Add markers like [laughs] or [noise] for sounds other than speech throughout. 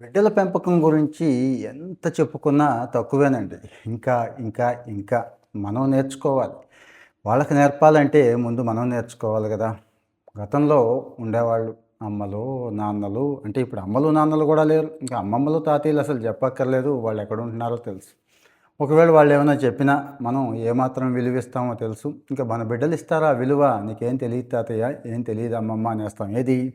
బిడ్డల పెంపకం గురించి ఎంత చెప్పుకున్నా తక్కువేనండి. ఇంకా, ఇంకా, ఇంకా మనం నేర్చుకోవాలి. వాళ్ళకి నేర్పాలంటే ముందు మనం నేర్చుకోవాలి కదా గతంలో ఉండేవాళ్ళు అమ్మలు, నాన్నలు అంటే ఇప్పుడు అమ్మలు, నాన్నలు కూడా లేరు. ఇంకా అమ్మమ్మలు, తాతయ్యలు అసలు చెప్పక్కర్లేదు. వాళ్ళు ఎక్కడుంటున్నారో తెలుసు. ఒకవేళ వాళ్ళు ఏమైనా చెప్పినా మనం ఏమాత్రం విలువిస్తామో తెలుసు. ఇంకా మన బిడ్డలు ఇస్తారా విలువ? నీకేం తెలియదు తాతయ్య, ఏం తెలియదు అమ్మమ్మ అనేస్తాం. ఏది?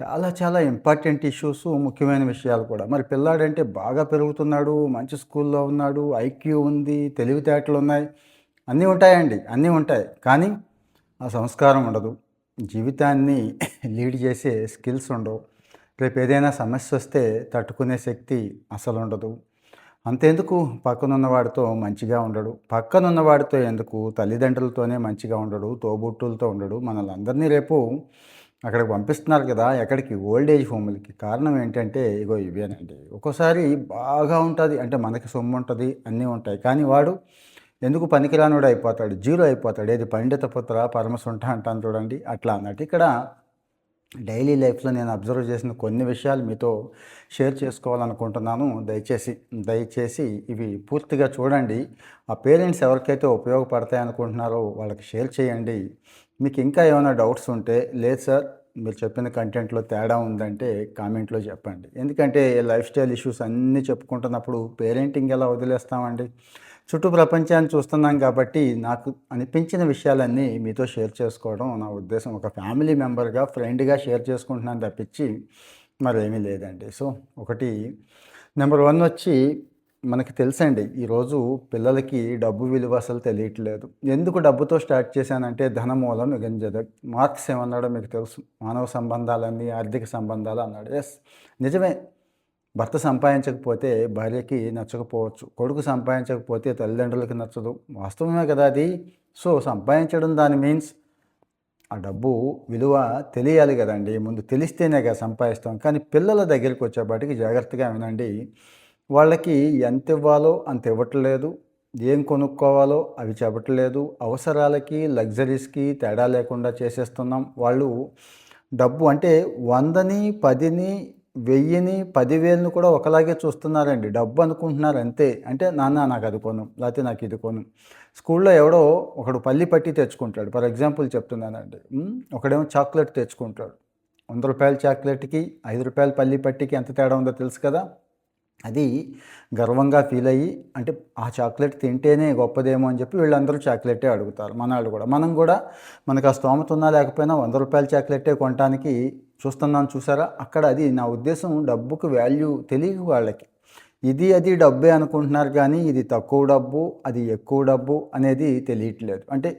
చాలా చాలా ఇంపార్టెంట్ ఇష్యూస్, ముఖ్యమైన విషయాలు కూడా. మరి పిల్లాడంటే బాగా పెరుగుతున్నాడు, మంచి స్కూల్‌లో ఉన్నాడు, ఐక్యూ ఉంది, తెలివితేటలు ఉన్నాయి అన్నీ ఉంటాయండి. అన్నీ ఉంటాయి. కానీ ఆ సంస్కారం ఉండదు. జీవితాన్ని [laughs] లీడ్ చేసే స్కిల్స్ ఉండవు. రేపు ఏదైనా సమస్య వస్తే తట్టుకునే శక్తి అసలు ఉండదు పక్కనున్న వాడితో మంచిగా ఉండడు. పక్కనున్న వాడితో ఎందుకు తల్లిదండ్రులతోనే మంచిగా ఉండడు, తోబుట్టులతో ఉండడు. మనల్నందరినీ రేపు అక్కడికి పంపిస్తున్నారు కదా! ఎక్కడికి? ఓల్డ్ ఏజ్ హోములకి. కారణం ఏంటంటే ఇగో ఇవేనండి. ఒక్కోసారి బాగా ఉంటుంది అంటే మనకి సొమ్ము ఉంటుంది అన్నీ ఉంటాయి. కానీ వాడు ఎందుకు పనికిరానుడు అయిపోతాడు. జీరో అయిపోతాడు. ఏది పండిత పుత్ర పరమసుంఠ అంటాను చూడండి. అట్లా అన్నట్టు. ఇక్కడ డైలీ లైఫ్‌లో నేను అబ్జర్వ్ చేసిన కొన్ని విషయాలు మీతో షేర్ చేసుకోవాలనుకుంటున్నాను. దయచేసి, దయచేసి ఇవి పూర్తిగా చూడండి. ఆ పేరెంట్స్ ఎవరికైతే ఉపయోగపడతాయి అనుకుంటున్నారో వాళ్ళకి షేర్ చేయండి. మీకు ఇంకా ఏమైనా డౌట్స్ ఉంటే, లేదు సార్ మీరు చెప్పిన కంటెంట్‌లో తేడా ఉందంటే కామెంట్‌లో చెప్పండి. ఎందుకంటే లైఫ్ స్టైల్ ఇష్యూస్ అన్నీ చెప్పుకుంటున్నప్పుడు పేరెంటింగ్ ఎలా వదిలేస్తామండి? చుట్టూ ప్రపంచాన్ని చూస్తున్నాం కాబట్టి నాకు అనిపించిన విషయాలన్నీ మీతో షేర్ చేసుకోవడం నా ఉద్దేశం. ఒక ఫ్యామిలీ మెంబర్‌గా, ఫ్రెండ్‌గా షేర్ చేసుకుంటున్నాను తప్పించి మరేమీ లేదండి. సో, ఒకటి నెంబర్ వన్ వచ్చి మనకి తెలుసండి. ఈరోజు పిల్లలకి డబ్బు విలువ అసలు తెలియట్లేదు. ఎందుకు డబ్బుతో స్టార్ట్ చేశానంటే ధనమూలం నిగంజదగ్. మార్క్స్ ఏమన్నాడో మీకు తెలుసు. మానవ సంబంధాలన్నీ ఆర్థిక సంబంధాలు అన్నాడు. ఎస్ నిజమే. భర్త సంపాదించకపోతే భార్యకి నచ్చకపోవచ్చు. కొడుకు సంపాదించకపోతే తల్లిదండ్రులకి నచ్చదు. వాస్తవమే కదా అది. సో, సంపాదించడం దాని మీన్స్ ఆ డబ్బు విలువ తెలియాలి కదండి ముందు తెలిస్తేనేగా సంపాదిస్తాం. కానీ పిల్లల దగ్గరికి వచ్చేపాటికి జాగ్రత్తగా వినండి. వాళ్ళకి ఎంత ఇవ్వాలో అంత ఇవ్వట్లేదు. ఏం కొనుక్కోవాలో అవి చెప్పట్లేదు. అవసరాలకి, లగ్జరీస్‌కి తేడా లేకుండా చేసేస్తున్నాం. వాళ్ళు డబ్బు అంటే 100ని, 10ని, 1000ని, 10,000ని కూడా ఒకలాగే చూస్తున్నారండి. డబ్బు అనుకుంటున్నారు అంతే. అంటే నాన్న నాకు అది కొను, లేకపోతే నాకు ఇది కొను. స్కూల్‌లో ఎవడో ఒకడు పల్లి పట్టి తెచ్చుకుంటాడు. ఫర్ ఎగ్జాంపుల్ చెప్తున్నానండి. ఒకడేమో చాక్లెట్ తెచ్చుకుంటాడు. వంద రూపాయల చాక్లెట్‌కి, ఐదు రూపాయల పల్లి పట్టికి ఎంత తేడా ఉందో తెలుసు కదా! అది గర్వంగా ఫీల్ అయ్యి అంటే ఆ చాక్లెట్ తింటేనే గొప్పదేమో అని చెప్పి వీళ్ళందరూ చాక్లెట్టే అడుగుతారు. మనవాళ్ళు కూడా. మనం కూడా మనకు ఆ స్తోమత ఉన్నా లేకపోయినా వంద రూపాయల చాక్లెట్టే కొనడానికి చూస్తున్నాను చూసారా? అక్కడ అది నా ఉద్దేశం డబ్బుకు వాల్యూ తెలియదు వాళ్ళకి. ఇది అది డబ్బే అనుకుంటున్నారు కానీ ఇది తక్కువ డబ్బు, అది ఎక్కువ డబ్బు అనేది తెలియట్లేదు. అంటే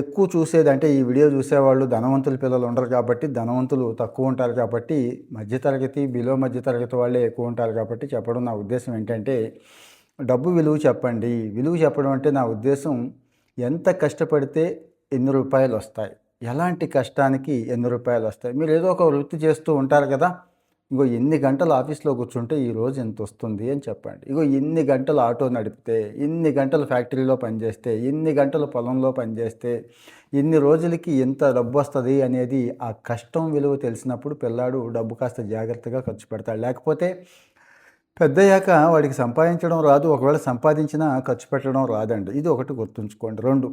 ఎక్కువ చూసేది అంటే ఈ వీడియో చూసేవాళ్ళు ధనవంతుల పిల్లలు ఉండరు కాబట్టి ధనవంతులు తక్కువ ఉంటారు కాబట్టి మధ్య తరగతి, బిలో మధ్య తరగతి వాళ్ళే ఎక్కువ ఉంటారు కాబట్టి చెప్పడం నా ఉద్దేశం ఏంటంటే డబ్బు విలువ చెప్పండి. విలువ చెప్పడం అంటే నా ఉద్దేశం ఎంత కష్టపడితే ఎన్ని రూపాయలు వస్తాయి ఎలాంటి కష్టానికి ఎన్ని రూపాయలొస్తాయి? మీరు ఏదో ఒక వృత్తి చేస్తూ ఉంటారు కదా! ఇగో ఎన్ని గంటలు ఆఫీస్‌లో కూర్చుంటే ఈరోజు ఇంతొస్తుంది అని చెప్పండి. ఇగో ఎన్ని గంటలు ఆటో నడిపితే, ఇన్ని గంటలు ఫ్యాక్టరీలో పనిచేస్తే, ఎన్ని గంటలు పొలంలో పనిచేస్తే, ఇన్ని రోజులకి ఎంత డబ్బు వస్తుంది అనేది ఆ కష్టం విలువ తెలిసినప్పుడు పిల్లాడు డబ్బు కాస్త జాగ్రత్తగా ఖర్చు పెడతాడు. లేకపోతే పెద్దయ్యాక వాడికి సంపాదించడం రాదు. ఒకవేళ సంపాదించినా ఖర్చు పెట్టడం రాదండి. ఇది ఒకటి గుర్తుంచుకోండి. రెండు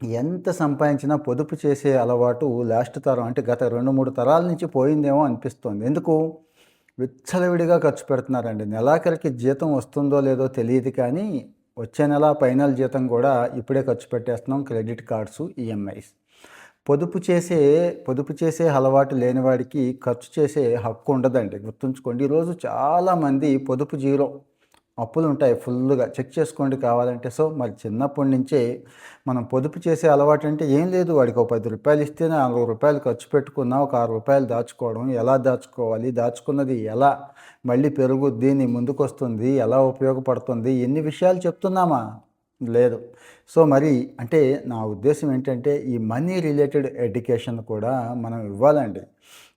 ఎంత సంపాదించినా పొదుపు చేసే అలవాటు లాస్ట్ తరం అంటే గత 2, 3 తరాల నుంచి పోయిందేమో అనిపిస్తుంది ఎందుకు? విచ్చలవిడిగా ఖర్చు పెడుతున్నారండి. నెలాఖరికి జీతం వస్తుందో లేదో తెలియదు కానీ వచ్చే నెల ఫైనల్ జీతం కూడా ఇప్పుడే ఖర్చు పెట్టేస్తున్నాం. Credit cards, EMIs. పొదుపు చేసే పొదుపు చేసే అలవాటు లేనివాడికి ఖర్చు చేసే హక్కు ఉండదండి. గుర్తుంచుకోండి. ఈరోజు చాలామంది పొదుపు జీరో. అప్పులు ఉంటాయి ఫుల్లుగా. చెక్ చేసుకోండి కావాలంటే. సో, మరి చిన్నప్పటి నుంచే మనం పొదుపు చేసే అలవాటు అంటే ఏం లేదు. వాడికి ఒక పది రూపాయలు ఇస్తే నాలుగు రూపాయలు ఖర్చు పెట్టుకున్నా ఒక ఆరు రూపాయలు దాచుకోవడం. ఎలా దాచుకోవాలి? దాచుకున్నది ఎలా మళ్ళీ పెరుగుద్ది? నీ ముందుకొస్తుంది? ఎలా ఉపయోగపడుతుంది? ఎన్ని విషయాలు చెప్తున్నామా? లేదు. సో, మరి అంటే నా ఉద్దేశం ఏంటంటే ఈ మనీ రిలేటెడ్ ఎడ్యుకేషన్ కూడా మనం ఇవ్వాలండి.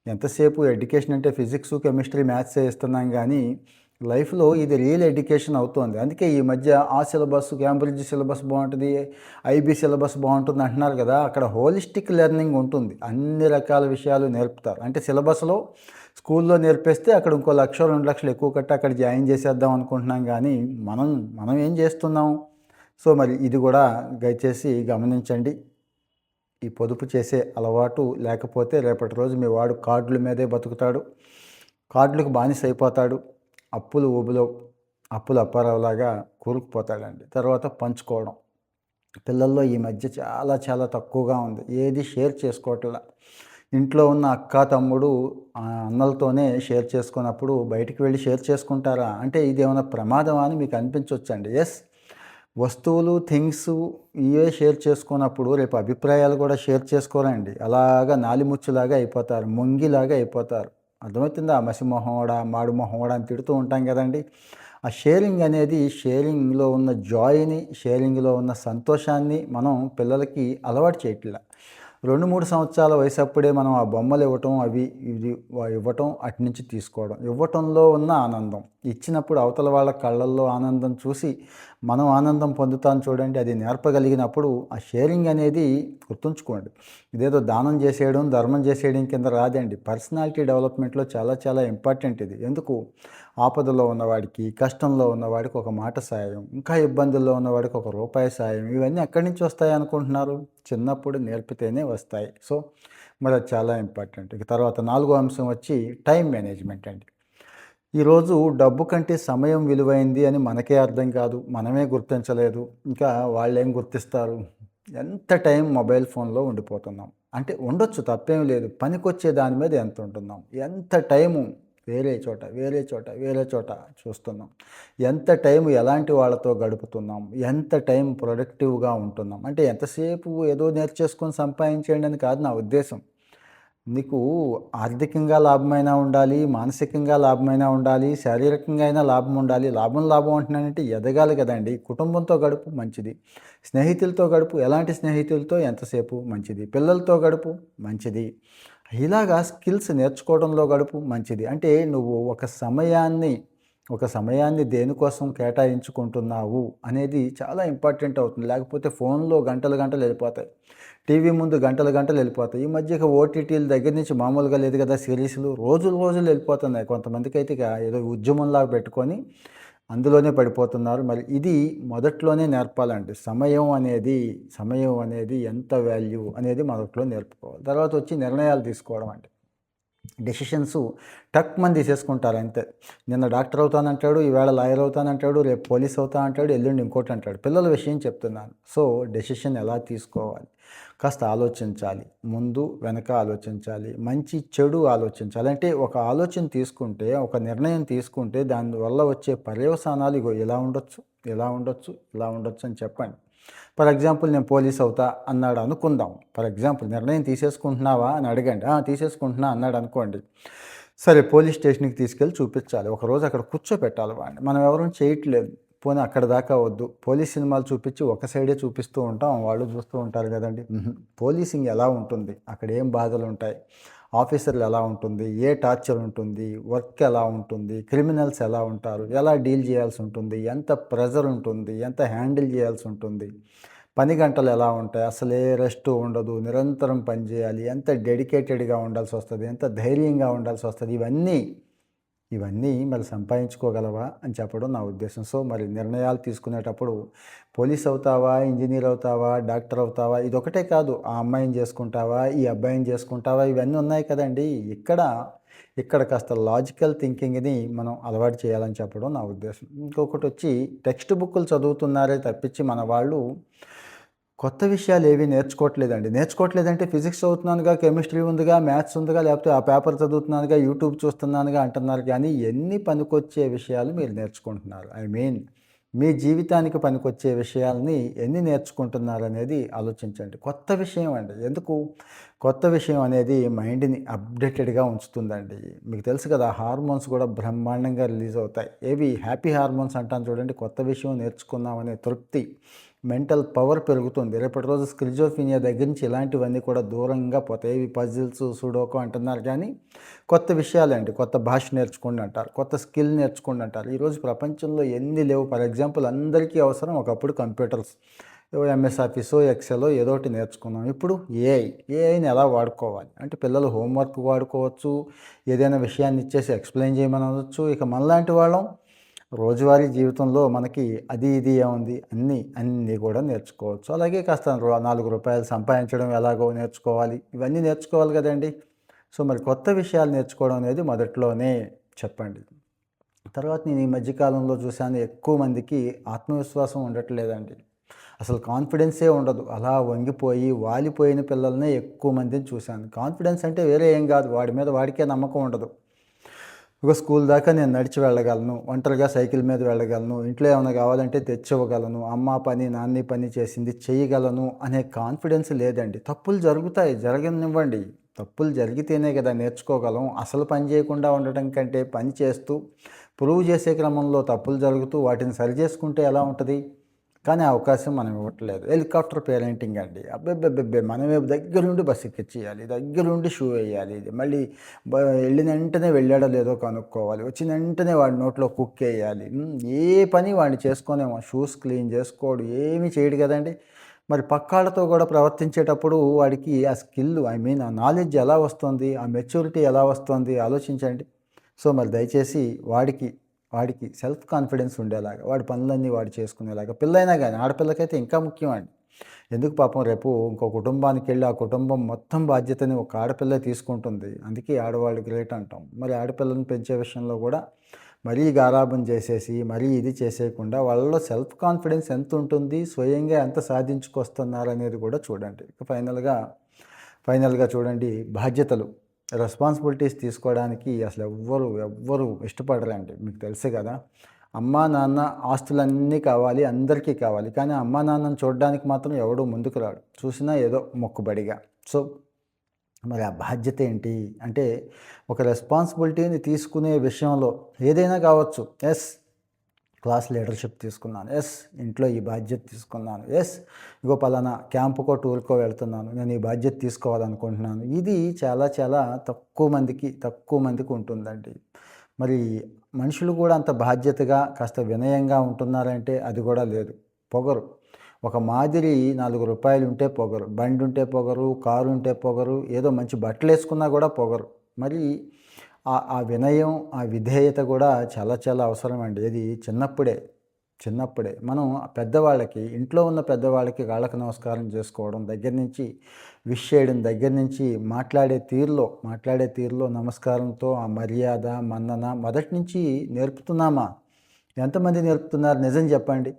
ఎంతసేపు ఎడ్యుకేషన్ అంటే ఫిజిక్స్ కెమిస్ట్రీ, మ్యాథ్స్ ఇస్తున్నాం కానీ లైఫ్‌లో ఇది రియల్ ఎడ్యుకేషన్ అవుతుంది అందుకే ఈ మధ్య ఆ సిలబస్, క్యాంబ్రిడ్జ్ సిలబస్ బాగుంటుంది ఐబీ సిలబస్ బాగుంటుంది అంటున్నారు కదా! అక్కడ హోలిస్టిక్ లెర్నింగ్ ఉంటుంది. అన్ని రకాల విషయాలు నేర్పుతారు. అంటే సిలబస్‌లో స్కూల్లో నేర్పేస్తే అక్కడ ఇంకో లక్ష రెండు లక్షలు ఎక్కువ కట్టి అక్కడ జాయిన్ చేసేద్దాం అనుకుంటున్నాం కానీ మనం మనం ఏం చేస్తున్నాం సో మరి ఇది కూడా దయచేసి గమనించండి ఈ పొదుపు చేసే అలవాటు లేకపోతే రేపటి రోజు మీ వాడు కార్డుల మీదే బతుకుతాడు కార్డులకు బానిస అయిపోతాడు అప్పులు ఊబిలో అప్పులు అప్పారావులాగా కూరుకుపోతాడండి. తర్వాత పంచుకోవడం. పిల్లల్లో ఈ మధ్య చాలా చాలా తక్కువగా ఉంది. ఏది షేర్ చేసుకోవట్లా. ఇంట్లో ఉన్న అక్క తమ్ముడు అన్నలతోనే షేర్ చేసుకున్నప్పుడు బయటికి వెళ్ళి షేర్ చేసుకుంటారా? అంటే ఇది ఏమైనా ప్రమాదమా అని మీకు అనిపించవచ్చండి ఎస్ వస్తువులు థింగ్స్ ఇవే షేర్ చేసుకున్నప్పుడు రేపు అభిప్రాయాలు కూడా షేర్ చేసుకోరండి. అలాగా నాలిముచ్చులాగా అయిపోతారు ముంగిలాగా అయిపోతారు. అర్థమవుతుందా? మసి మొహోడా మాడు మొహండా అని తిడుతూ ఉంటాం కదండి. ఆ షేరింగ్ అనేది షేరింగ్లో ఉన్న జాయ్ని షేరింగ్లో ఉన్న సంతోషాన్ని మనం పిల్లలకి అలవాటు చేయట్లా. రెండు మూడు సంవత్సరాల వయసు అప్పుడే మనం ఆ బొమ్మలు ఇవ్వటం అవి ఇది ఇవ్వటం అటు నుంచి తీసుకోవడం. ఇవ్వటంలో ఉన్న ఆనందం. ఇచ్చినప్పుడు అవతల వాళ్ళ కళ్ళల్లో ఆనందం చూసి మనం ఆనందం పొందుతాను చూడండి అది నేర్పగలిగినప్పుడు ఆ షేరింగ్ అనేది గుర్తుంచుకోండి. ఇదేదో దానం చేసేయడం ధర్మం చేసేయడం కింద రాదండి. పర్సనాలిటీ డెవలప్మెంట్లో చాలా చాలా ఇంపార్టెంట్ ఇది. ఎందుకు? ఆపదలో ఉన్నవాడికి కష్టంలో ఉన్నవాడికి ఒక మాట సాయం ఇంకా ఇబ్బందుల్లో ఉన్నవాడికి ఒక రూపాయి సాయం ఇవన్నీ ఎక్కడి నుంచి వస్తాయి అనుకుంటున్నారు? చిన్నప్పుడు నేర్పితేనే వస్తాయి. సో మరి అది చాలా ఇంపార్టెంట్. ఇక తర్వాత నాలుగో అంశం వచ్చి టైం మేనేజ్మెంట్ అండి. ఈరోజు డబ్బు కంటే సమయం విలువైంది అని మనకే అర్థం కాదు. మనమే గుర్తించలేదు. ఇంకా వాళ్ళేం గుర్తిస్తారు? ఎంత టైం మొబైల్ ఫోన్లో ఉండిపోతున్నాం? అంటే ఉండొచ్చు తప్పేం లేదు. పనికొచ్చే దాని మీద ఎంత ఉంటున్నాం? ఎంత టైము? వేరే చోట వేరే చోట వేరే చోట చూస్తున్నాం. ఎంత టైం ఎలాంటి వాళ్ళతో గడుపుతున్నాం? ఎంత టైం ప్రొడక్టివ్గా ఉంటున్నాం? అంటే ఎంతసేపు ఏదో నేర్చేసుకొని సంపాదించేయండి అని కాదు నా ఉద్దేశం. నీకు ఆర్థికంగా లాభమైనా ఉండాలి మానసికంగా లాభమైనా ఉండాలి శారీరకంగా అయినా లాభం ఉండాలి. లాభం లాభం అంటున్నానంటే ఎదగాలి కదండి. కుటుంబంతో గడుపు మంచిది. స్నేహితులతో గడుపు ఎలాంటి స్నేహితులతో ఎంతసేపు మంచిది? పిల్లలతో గడుపు మంచిది. ఇలాగా స్కిల్స్ నేర్చుకోవడంలో గడుపు మంచిది. అంటే నువ్వు ఒక సమయాన్ని ఒక సమయాన్ని దేనికోసం కేటాయించుకుంటున్నావు అనేది చాలా ఇంపార్టెంట్ అవుతుంది. లేకపోతే ఫోన్లో గంటలు గంటలు వెళ్ళిపోతాయి. టీవీ ముందు గంటలు గంటలు వెళ్ళిపోతాయి. ఈ మధ్య ఓటీటీల దగ్గర నుంచి మామూలుగా లేదు కదా సిరీస్లు. రోజులు రోజులు వెళ్ళిపోతున్నాయి. కొంతమందికి అయితే ఏదో ఉద్యమంలాగా పెట్టుకొని అందులోనే పడిపోతున్నారు. మరి ఇది మొదట్లోనే నేర్పాలండి. సమయం అనేది సమయం అనేది ఎంత వాల్యూ అనేది మొదట్లో నేర్పుకోవాలి. తర్వాత వచ్చి నిర్ణయాలు తీసుకోవడం అంటే డెసిషన్స్ టక్ మంది తీసేసుకుంటారు అంతే నిన్న డాక్టర్ అవుతానంటాడు ఈవేళ లాయర్ అవుతానంటాడు రేపు పోలీస్ అవుతా అంటాడు ఎల్లుండి ఇంకోటి అంటాడు. పిల్లల విషయం చెప్తున్నాను. సో డెసిషన్ ఎలా తీసుకోవాలి? కాస్త ఆలోచించాలి. ముందు వెనక ఆలోచించాలి. మంచి చెడు ఆలోచించాలి. అంటే ఒక ఆలోచన తీసుకుంటే ఒక నిర్ణయం తీసుకుంటే దానివల్ల వచ్చే పర్యవసానాలు ఇగో ఎలా ఉండొచ్చు ఎలా ఉండొచ్చు ఇలా ఉండొచ్చు అని చెప్పండి. ఫర్ ఎగ్జాంపుల్ నేను పోలీస్ అవుతా అన్నాడు అనుకుందాం. ఫర్ ఎగ్జాంపుల్ నిర్ణయం తీసేసుకుంటున్నావా అని అడగండి. తీసేసుకుంటున్నా అన్నాడు అనుకోండి. సరే పోలీస్ స్టేషన్కి తీసుకెళ్ళి చూపించాలి. ఒకరోజు అక్కడ కూర్చోపెట్టాలి వాడిని. మనం ఎవరూ చేయట్లేదు. పోనీ అక్కడ దాకా వద్దు. పోలీస్ సినిమాలు చూపించి ఒక సైడే చూపిస్తూ ఉంటాం. వాళ్ళు చూస్తూ ఉంటారు కదండి. పోలీసింగ్ ఎలా ఉంటుంది? అక్కడ ఏం బాధలు ఉంటాయి? ఆఫీసర్లు ఎలా ఉంటుంది ఏ టార్చర్ ఉంటుంది వర్క్ ఎలా ఉంటుంది క్రిమినల్స్ ఎలా ఉంటారు ఎలా డీల్ చేయాల్సి ఉంటుంది ఎంత ప్రెజర్ ఉంటుంది ఎంత హ్యాండిల్ చేయాల్సి ఉంటుంది పని గంటలు ఎలా ఉంటాయి అసలే రెస్ట్ ఉండదు నిరంతరం పనిచేయాలి ఎంత డెడికేటెడ్గా ఉండాల్సి వస్తుంది ఎంత ధైర్యంగా ఉండాల్సి వస్తుంది ఇవన్నీ ఇవన్నీ మరి సంపాదించుకోగలవా అని చెప్పడం నా ఉద్దేశం. సో మరి నిర్ణయాలు తీసుకునేటప్పుడు పోలీస్ అవుతావా ఇంజనీర్ అవుతావా డాక్టర్ అవుతావా ఇది ఒకటే కాదు. ఆ అమ్మాయిని చేసుకుంటావా ఈ అబ్బాయిని చేసుకుంటావా ఇవన్నీ ఉన్నాయి కదండి. ఇక్కడ ఇక్కడ కాస్త లాజికల్ థింకింగ్ని మనం అలవాటు చేయాలని చెప్పడం నా ఉద్దేశం. ఇంకొకటి వచ్చి టెక్స్ట్ బుక్లు చదువుతున్నారే తప్పించి మన వాళ్ళు కొత్త విషయాలు ఏవి నేర్చుకోవట్లేదండి. నేర్చుకోవట్లేదంటే ఫిజిక్స్ చదువుతున్నానుగా కెమిస్ట్రీ ఉందిగా మ్యాథ్స్ ఉందిగా లేకపోతే ఆ పేపర్ చదువుతున్నానుగా యూట్యూబ్ చూస్తున్నానుగా అంటున్నారు. కానీ ఎన్ని పనికొచ్చే విషయాలు మీరు నేర్చుకుంటున్నారు? ఐ మీన్ మీ జీవితానికి పనికొచ్చే విషయాల్ని ఎన్ని నేర్చుకుంటున్నారు అనేది ఆలోచించండి. కొత్త విషయం అండి. ఎందుకు? కొత్త విషయం అనేది మైండ్ని అప్డేటెడ్గా ఉంచుతుందండి. మీకు తెలుసు కదా హార్మోన్స్ కూడా బ్రహ్మాండంగా రిలీజ్ అవుతాయి. ఏవి? హ్యాపీ హార్మోన్స్ అంటాను చూడండి. కొత్త విషయం నేర్చుకున్నామనే తృప్తి. మెంటల్ పవర్ పెరుగుతుంది. రేపటి రోజు స్క్రిజోఫీనియా దగ్గర నుంచి ఇలాంటివన్నీ కూడా దూరంగా పోతాయి. ఇవి పజిల్స్ సూడోకో అంటున్నారు కానీ కొత్త విషయాలండి కొత్త భాష నేర్చుకోండి అంటారు. కొత్త స్కిల్ నేర్చుకోండి అంటారు. ఈరోజు ప్రపంచంలో ఎన్ని లేవు. ఫర్ ఎగ్జాంపుల్ అందరికీ అవసరం ఒకప్పుడు కంప్యూటర్స్. ఎంఎస్ ఆఫీసో ఎక్సెలో ఏదో ఒకటి నేర్చుకున్నాం ఇప్పుడు ఏఐ. ఏఐని ఎలా వాడుకోవాలి? అంటే పిల్లలు హోంవర్క్ వాడుకోవచ్చు. ఏదైనా విషయాన్ని ఇచ్చేసి ఎక్స్ప్లెయిన్ చేయమని అనవచ్చు ఇక మనలాంటి వాళ్ళం రోజువారీ జీవితంలో మనకి అది ఇది ఏముంది? అన్నీ అన్నీ కూడా నేర్చుకోవచ్చు. అలాగే కాస్త నాలుగు రూపాయలు సంపాదించడం ఎలాగో నేర్చుకోవాలి. ఇవన్నీ నేర్చుకోవాలి కదండి. సో మరి కొత్త విషయాలు నేర్చుకోవడం అనేది మొదట్లోనే చెప్పండి. తర్వాత నేను ఈ మధ్యకాలంలో చూశాను ఎక్కువ మందికి ఆత్మవిశ్వాసం ఉండట్లేదండి. అసలు కాన్ఫిడెన్సే ఉండదు. అలా వంగిపోయి వాలిపోయిన పిల్లల్నే ఎక్కువ మందిని చూశాను. కాన్ఫిడెన్స్ అంటే వేరే ఏం కాదు. వాడి మీద వాడికే నమ్మకం ఉండదు. ఒక స్కూల్ దాకా నేను నడిచి వెళ్ళగలను ఒంటరిగా సైకిల్ మీద వెళ్ళగలను ఇంట్లో ఏమైనా కావాలంటే తెచ్చివ్వగలను అమ్మ పని నాన్న పని చేసింది చేయగలను అనే కాన్ఫిడెన్స్ లేదండి. తప్పులు జరుగుతాయి జరగనివ్వండి. తప్పులు జరిగితేనే కదా నేర్చుకోగలం. అసలు పని చేయకుండా ఉండటం కంటే పని చేస్తూ ప్రూవ్ చేసే క్రమంలో తప్పులు జరుగుతూ వాటిని సరి చేసుకుంటే ఎలా ఉంటుంది? కానీ అవకాశం మనం ఇవ్వట్లేదు. హెలికాప్టర్ పేరెంటింగ్ అండి. అబ్బెబ్బెబ్బెబ్బే మనమే దగ్గరుండి బస్ ఎక్కిచ్చేయాలి దగ్గరుండి షూ వేయాలి ఇది మళ్ళీ వెళ్ళిన వెంటనే వెళ్ళాడో లేదో కనుక్కోవాలి వచ్చిన వెంటనే వాడి నోట్లో కుక్ వేయాలి. ఏ పని వాడిని చేసుకునేమో షూస్ క్లీన్ చేసుకోడు ఏమీ చేయడు కదండి. మరి పక్కాళ్ళతో కూడా ప్రవర్తించేటప్పుడు వాడికి ఆ స్కిల్ ఐ మీన్ ఆ నాలెడ్జ్ ఎలా వస్తుంది ఆ మెచ్యూరిటీ ఎలా వస్తుంది ఆలోచించండి. సో మరి దయచేసి వాడికి వాడికి సెల్ఫ్ కాన్ఫిడెన్స్ ఉండేలాగా వాడి పనులన్నీ వాడు చేసుకునేలాగా పిల్లైనా కానీ ఆడపిల్లకైతే ఇంకా ముఖ్యం అండి ఎందుకు పాపం రేపు ఇంకో కుటుంబానికి వెళ్ళి ఆ కుటుంబం మొత్తం బాధ్యతని ఒక ఆడపిల్ల తీసుకుంటుంది. అందుకే ఆడవాళ్ళు గ్రేట్ అంటాం. మరి ఆడపిల్లని పెంచే విషయంలో కూడా మరీ గారాబం చేసేసి మరీ ఇది చేసేయకుండా వాళ్ళలో సెల్ఫ్ కాన్ఫిడెన్స్ ఎంత ఉంటుంది స్వయంగా ఎంత సాధించుకొస్తున్నారు అనేది కూడా చూడండి. ఇక ఫైనల్గా ఫైనల్గా చూడండి బాధ్యతలు. రెస్పాన్సిబిలిటీస్ తీసుకోవడానికి అసలు ఎవ్వరు ఎవ్వరు ఇష్టపడరండి మీకు తెలుసు కదా అమ్మా నాన్న ఆస్తులన్నీ కావాలి అందరికీ కావాలి. కానీ అమ్మా నాన్నను చూడడానికి మాత్రం ఎవడూ ముందుకు రాడు. చూసినా ఏదో మొక్కుబడిగా. సో మరి ఆ బాధ్యత ఏంటి? అంటే ఒక రెస్పాన్సిబిలిటీని తీసుకునే విషయంలో ఏదైనా కావచ్చు. ఎస్ క్లాస్ లీడర్షిప్ తీసుకున్నాను. ఎస్ ఇంట్లో ఈ బాధ్యత తీసుకున్నాను. ఎస్ ఇగో పలానా క్యాంపుకో టూర్కో వెళ్తున్నాను. నేను ఈ బాధ్యత తీసుకోవాలనుకుంటున్నాను. ఇది చాలా చాలా తక్కువ మందికి తక్కువ మందికి ఉంటుందండి. మరి మనుషులు కూడా అంత బాధ్యతగా కాస్త వినయంగా ఉంటున్నారంటే అది కూడా లేదు. పొగరు. ఒక మాదిరి నాలుగు రూపాయలు ఉంటే పొగరు. బండి ఉంటే పొగరు కారు ఉంటే పొగరు ఏదో మంచి బట్టలు వేసుకున్నా కూడా పొగరు. మరి ఆ ఆ వినయం ఆ విధేయత కూడా చాలా చాలా అవసరం అండి. ఇది చిన్నప్పుడే చిన్నప్పుడే. మనం పెద్దవాళ్ళకి ఇంట్లో ఉన్న పెద్దవాళ్ళకి కాళ్ళకు నమస్కారం చేసుకోవడం దగ్గర నుంచి విష్ చేయడం దగ్గర నుంచి మాట్లాడే తీరులో మాట్లాడే తీరులో నమస్కారంతో ఆ మర్యాద మన్నన మొదటి నుంచి నేర్పుతున్నామా? ఎంతమంది నేర్పుతున్నారు? నిజం చెప్పండి.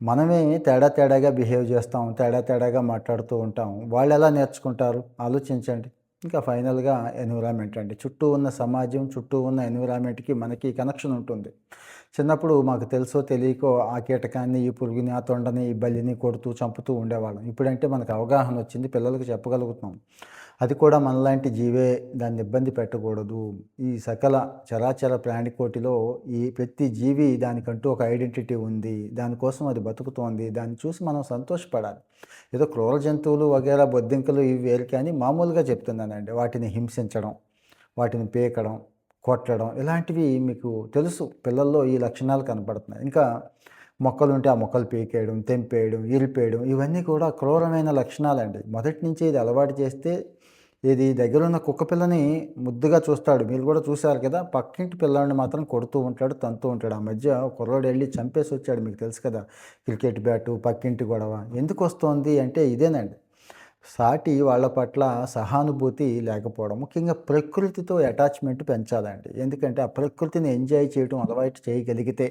మనమే తేడా తేడాగా బిహేవ్ చేస్తాం తేడా తేడాగా మాట్లాడుతూ ఉంటాం. వాళ్ళు ఎలా నేర్చుకుంటారు? ఆలోచించండి. ఇంకా ఫైనల్గా ఎన్విరాన్మెంట్ అండి. చుట్టూ ఉన్న సమాజం చుట్టూ ఉన్న ఎన్విరాన్మెంట్కి మనకి కనెక్షన్ ఉంటుంది. చిన్నప్పుడు మాకు తెలుసో తెలియకో ఆ కీటకాన్ని ఈ పురుగుని ఆ తొండని ఈ బల్లిని కొడుతూ చంపుతూ ఉండేవాళ్ళం. ఇప్పుడంటే మనకు అవగాహన వచ్చింది పిల్లలకు చెప్పగలుగుతున్నాం. అది కూడా మనలాంటి జీవే దాన్ని ఇబ్బంది పెట్టకూడదు. ఈ సకల చరాచర ప్రాణికోటిలో ఈ ప్రతి జీవి దానికంటూ ఒక ఐడెంటిటీ ఉంది. దానికోసం అది బతుకుతోంది. దాన్ని చూసి మనం సంతోషపడాలి. ఏదో క్రూర జంతువులు వగేరా బొద్దింకలు ఇవి వేరు కానీ మామూలుగా చెప్తున్నానండి. వాటిని హింసించడం వాటిని పీకడం కొట్టడం ఇలాంటివి మీకు తెలుసు. పిల్లల్లో ఈ లక్షణాలు కనపడుతున్నాయి. ఇంకా మొక్కలు ఉంటే ఆ మొక్కలు పీకేయడం తెంపేయడం ఇరిపేయడం ఇవన్నీ కూడా క్రూరమైన లక్షణాలండి. మొదటి నుంచి ఇది అలవాటు చేస్తే ఇది దగ్గరున్న కుక్క పిల్లని ముద్దుగా చూస్తాడు. మీరు కూడా చూశారు కదా పక్కింటి పిల్లల్ని మాత్రం కొడుతూ ఉంటాడు తంతూ ఉంటాడు. ఆ మధ్య కుర్రోడు వెళ్ళి చంపేసి వచ్చాడు మీకు తెలుసు కదా క్రికెట్ బ్యాటు పక్కింటి గొడవ. ఎందుకు వస్తోంది అంటే ఇదేనండి. సాటి వాళ్ళ పట్ల సహానుభూతి లేకపోవడం ముఖ్యంగా ప్రకృతితో అటాచ్మెంట్ పెంచాలండి. ఎందుకంటే ఆ ప్రకృతిని ఎంజాయ్ చేయడం అలవాటు చేయగలిగితే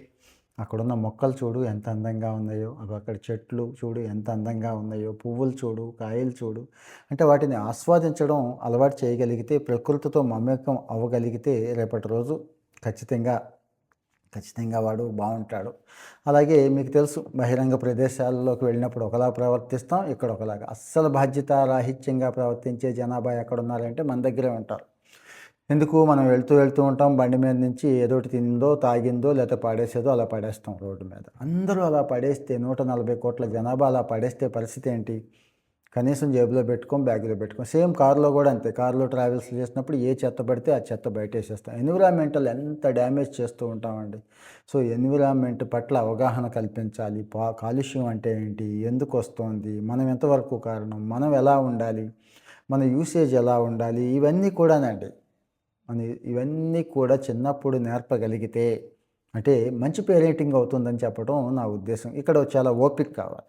అక్కడున్న మొక్కలు చూడు ఎంత అందంగా ఉన్నాయో అవి అక్కడ చెట్లు చూడు ఎంత అందంగా ఉన్నాయో పువ్వులు చూడు కాయలు చూడు. అంటే వాటిని ఆస్వాదించడం అలవాటు చేయగలిగితే ప్రకృతితో మమేకం అవ్వగలిగితే రేపటి రోజు ఖచ్చితంగా ఖచ్చితంగా వాడు బాగుంటాడు. అలాగే మీకు తెలుసు బహిరంగ ప్రదేశాల్లోకి వెళ్ళినప్పుడు ఒకలా ప్రవర్తిస్తాం ఇక్కడ ఒకలాగా. అస్సలు బాధ్యత రాహిత్యంగా ప్రవర్తించే జనాభా ఎక్కడ ఉన్నారంటే మన దగ్గరే ఉంటారు. ఎందుకు మనం వెళ్తూ వెళ్తూ ఉంటాం? బండి మీద నుంచి ఏదోటి తిందో తాగిందో లేకపోతే పడేసేదో అలా పడేస్తాం రోడ్డు మీద. అందరూ అలా పడేస్తే నూట నలభై కోట్ల జనాభా అలా పడేస్తే పరిస్థితి ఏంటి? కనీసం జేబులో పెట్టుకోం బ్యాగ్లో పెట్టుకోం సేమ్ కార్లో కూడా అంతే. కార్లో ట్రావెల్స్ చేసినప్పుడు ఏ చెత్త పడితే ఆ చెత్త బయట వేసేస్తాం ఎన్విరాన్మెంటల్ ఎంత డ్యామేజ్ చేస్తూ ఉంటామండి. సో ఎన్విరాన్మెంట్ పట్ల అవగాహన కల్పించాలి. పా కాలుష్యం అంటే ఏంటి? ఎందుకు వస్తుంది? మనం ఎంతవరకు కారణం? మనం ఎలా ఉండాలి? మన యూసేజ్ ఎలా ఉండాలి? ఇవన్నీ కూడానండి. మన ఇవన్నీ కూడా చిన్నప్పుడు నేర్పగలిగితే అంటే మంచి పేరెంటింగ్ అవుతుందని చెప్పడం నా ఉద్దేశం. ఇక్కడ చాలా ఓపిక కావాలి.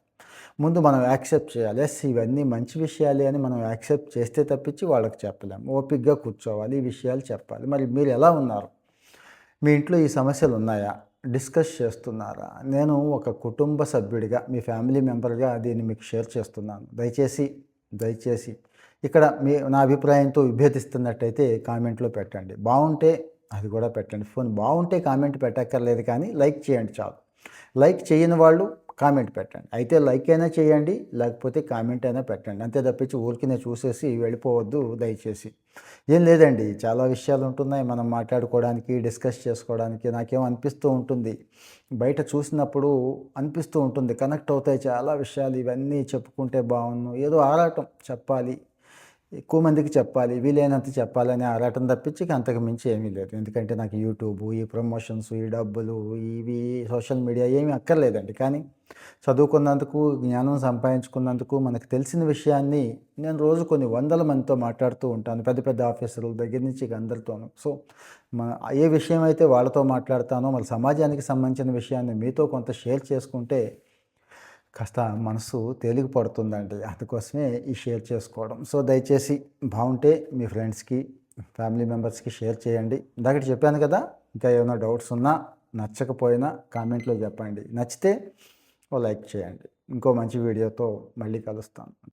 ముందు మనం యాక్సెప్ట్ చేయాలి. ఎస్ ఇవన్నీ మంచి విషయాలే అని మనం యాక్సెప్ట్ చేస్తే తప్పించి వాళ్ళకి చెప్పలేము ఓపిక్గా కూర్చోవాలి ఈ విషయాలు చెప్పాలి. మరి మీరు ఎలా ఉన్నారు? మీ ఇంట్లో ఈ సమస్యలు ఉన్నాయా? డిస్కస్ చేస్తున్నారా? నేను ఒక కుటుంబ సభ్యుడిగా మీ ఫ్యామిలీ మెంబర్గా దీన్ని మీకు షేర్ చేస్తున్నాను. దయచేసి దయచేసి ఇక్కడ మీ నా అభిప్రాయంతో విభేదిస్తున్నట్టయితే కామెంట్లో పెట్టండి. బాగుంటే అది కూడా పెట్టండి. ఫోన్ బాగుంటే కామెంట్ పెట్టక్కర్లేదు కానీ లైక్ చేయండి చాలు. లైక్ చేయని వాళ్ళు కామెంట్ పెట్టండి. అయితే లైక్ అయినా చేయండి లేకపోతే కామెంట్ అయినా పెట్టండి. అంతే తప్పించి ఊరికినే చూసేసి వెళ్ళిపోవద్దు దయచేసి. ఏం లేదండి చాలా విషయాలు ఉంటున్నాయి మనం మాట్లాడుకోవడానికి డిస్కస్ చేసుకోవడానికి. నాకేమో అనిపిస్తూ ఉంటుంది. బయట చూసినప్పుడు అనిపిస్తూ ఉంటుంది. కనెక్ట్ అవుతాయి చాలా విషయాలు. ఇవన్నీ చెప్పుకుంటే బాగున్ను. ఏదో ఆరాటం చెప్పాలి. ఎక్కువ మందికి చెప్పాలి వీలైనంత చెప్పాలని ఆరాటం తప్పించి అంతకు మించి ఏమీ లేదు. ఎందుకంటే నాకు యూట్యూబ్ ఈ ప్రమోషన్స్ ఈ డబ్బులు ఇవి సోషల్ మీడియా ఏమీ అక్కర్లేదండి. కానీ చదువుకున్నందుకు జ్ఞానం సంపాదించుకున్నందుకు మనకు తెలిసిన విషయాన్ని నేను రోజు కొన్ని వందల మందితో మాట్లాడుతూ ఉంటాను. పెద్ద పెద్ద ఆఫీసర్ల దగ్గర నుంచి ఇక అందరితోనూ. సో మన ఏ విషయం అయితే వాళ్ళతో మాట్లాడతానో మన సమాజానికి సంబంధించిన విషయాన్ని మీతో కొంత షేర్ చేసుకుంటే కాస్త మనసు తేలిక పడుతుందండి అందుకోసమే ఈ షేర్ చేసుకోవడం. సో దయచేసి బాగుంటే మీ ఫ్రెండ్స్కి ఫ్యామిలీ మెంబర్స్కి షేర్ చేయండి. ఇందాక చెప్పాను కదా ఇంకా ఏమైనా డౌట్స్ ఉన్నా నచ్చకపోయినా కామెంట్లో చెప్పండి. నచ్చితే ఓ లైక్ చేయండి. ఇంకో మంచి వీడియోతో మళ్ళీ కలుస్తాను.